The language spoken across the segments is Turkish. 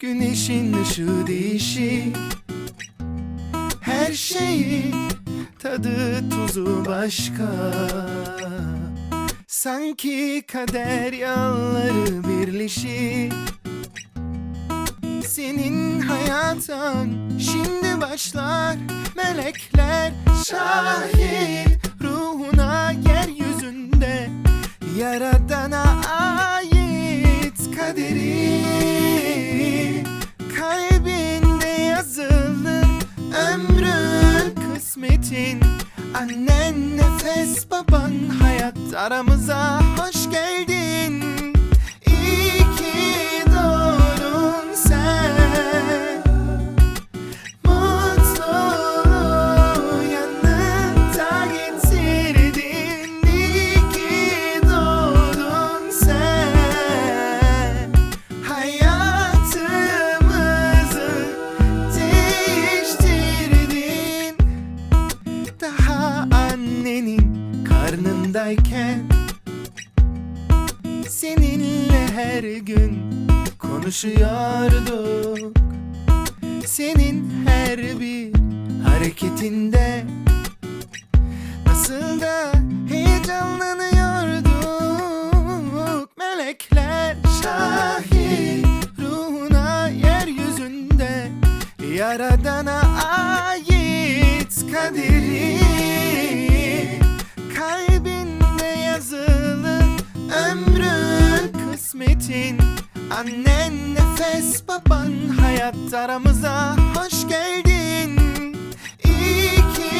Güneşin ışığı değişik. Her şeyi tadı tuzu başka. Sanki kader yanları birleşik. Senin hayatın şimdi başlar Melekler şahit aramıza. her gün konuşuyorduk. Senin her bir hareketinde Nasıl da heyecanlanıyorduk. Melekler şahit ruhuna yeryüzünde Yaradana ait kadir Annen nefes baban hayat aramıza. Hoş geldin. İyi ki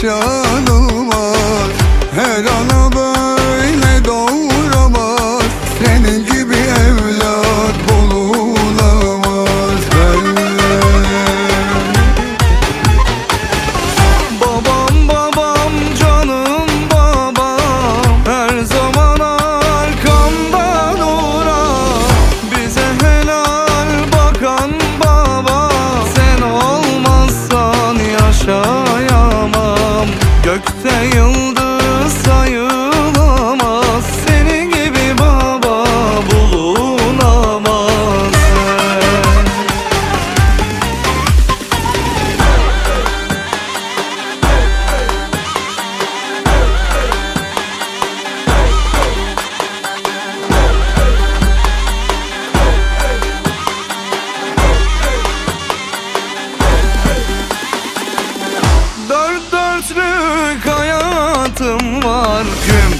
perişanım şarkım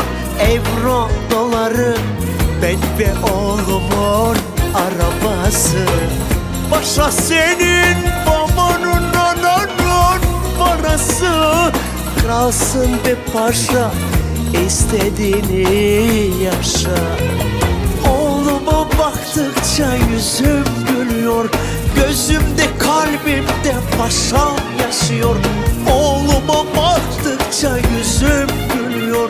Euro doları ben ve oğlumun arabası. Paşa senin babanın ananın parası. Kralsın be paşa istediğini yaşa. Oğluma baktıkça yüzüm gülüyor. Gözümde kalbimde paşam yaşıyor. Oğluma baktıkça yüzüm gülüyor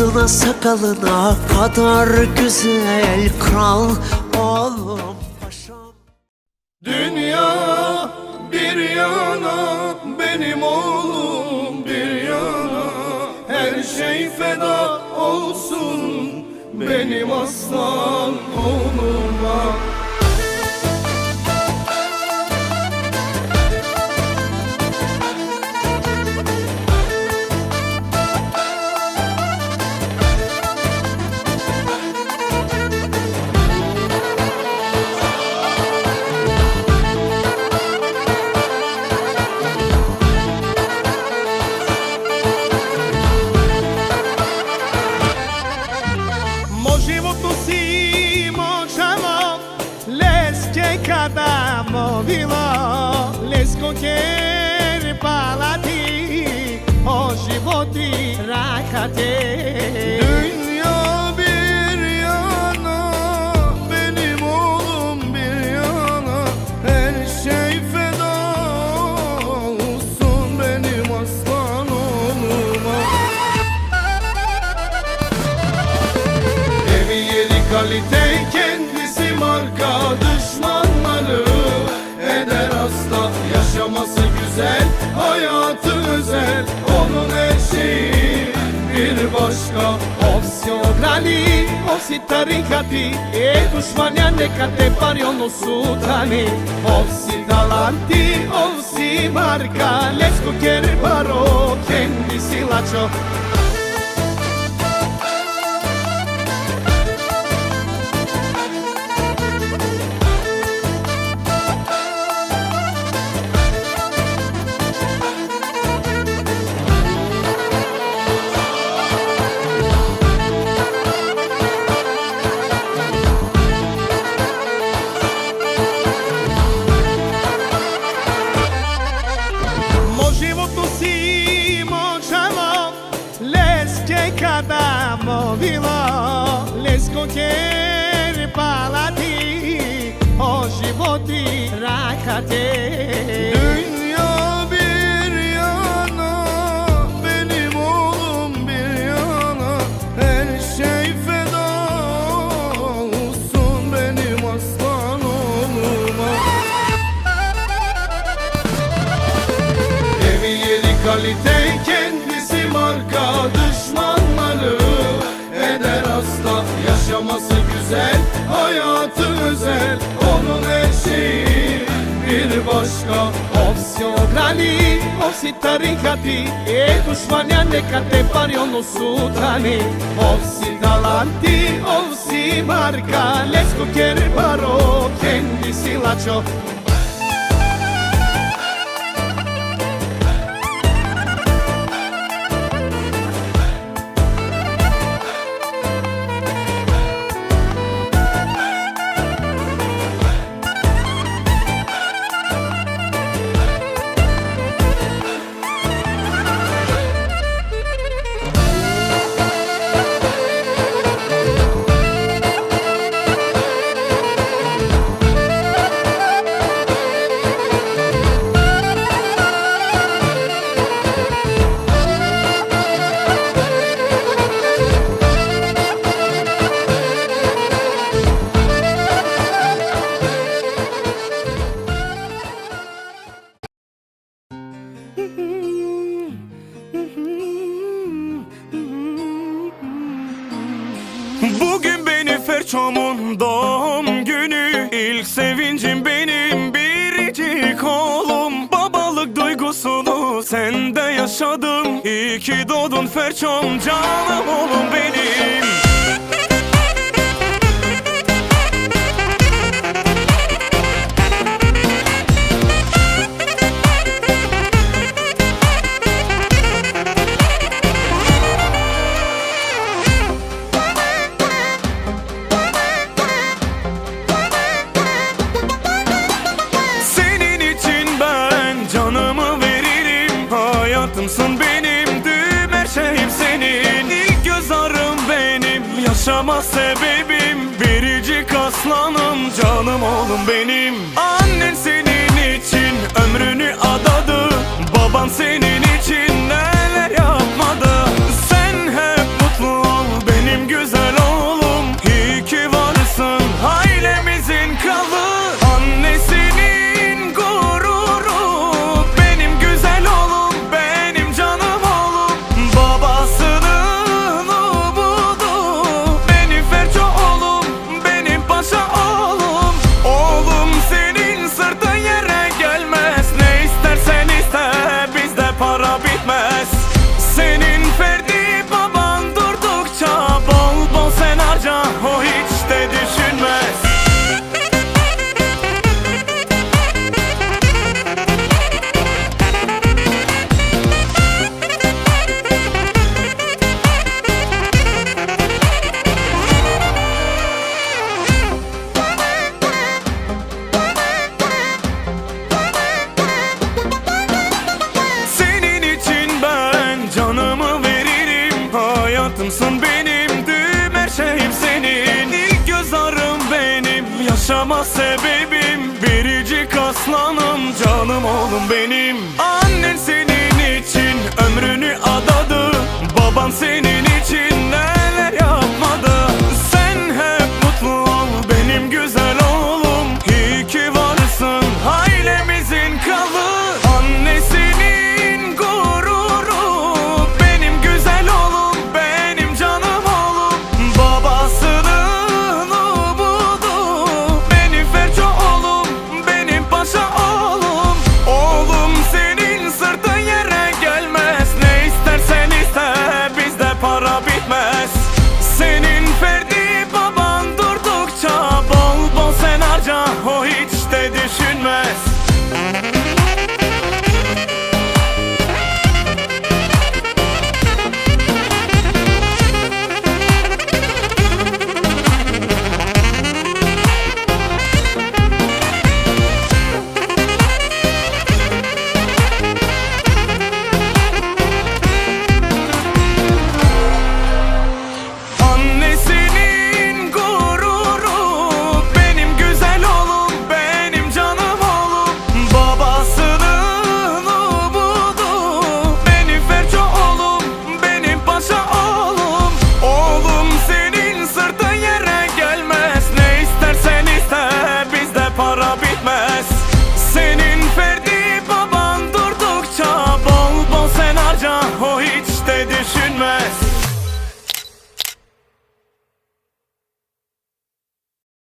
Tarzına sakalına kadar güzel kral oğlum paşam. Dünya bir yana benim oğlum bir yana. Her şey feda olsun benim aslan oğluma özel onun şeyi bir başka Ovsi ograni, ovsi tarikati E dušmanja neka te pari ono sutani Ovsi talanti, ovsi marka. Lesko kjer baro, kendisi lačo মাঝে Ovsi ograni, ovsi tarikati E dušmanja neka te pari ono sutani Ovsi talanti, ovsi marka Lesko kjer baro, kendisi lačo Bugün beni Ferçom'un doğum günü. İlk sevincim benim biricik oğlum. Babalık duygusunu sende yaşadım. İyi ki doğdun Ferçom canım oğlum benim Yaşama sebebim Biricik aslanım Canım oğlum benim. Annen senin için Ömrünü adadı. Baban senin bitmez. Senin Hayatımsın benim tüm her şeyim senin. İlk göz ağrım benim Yaşama sebebim. Biricik aslanım Canım oğlum benim. Annen senin için Ömrünü adadı Baban senin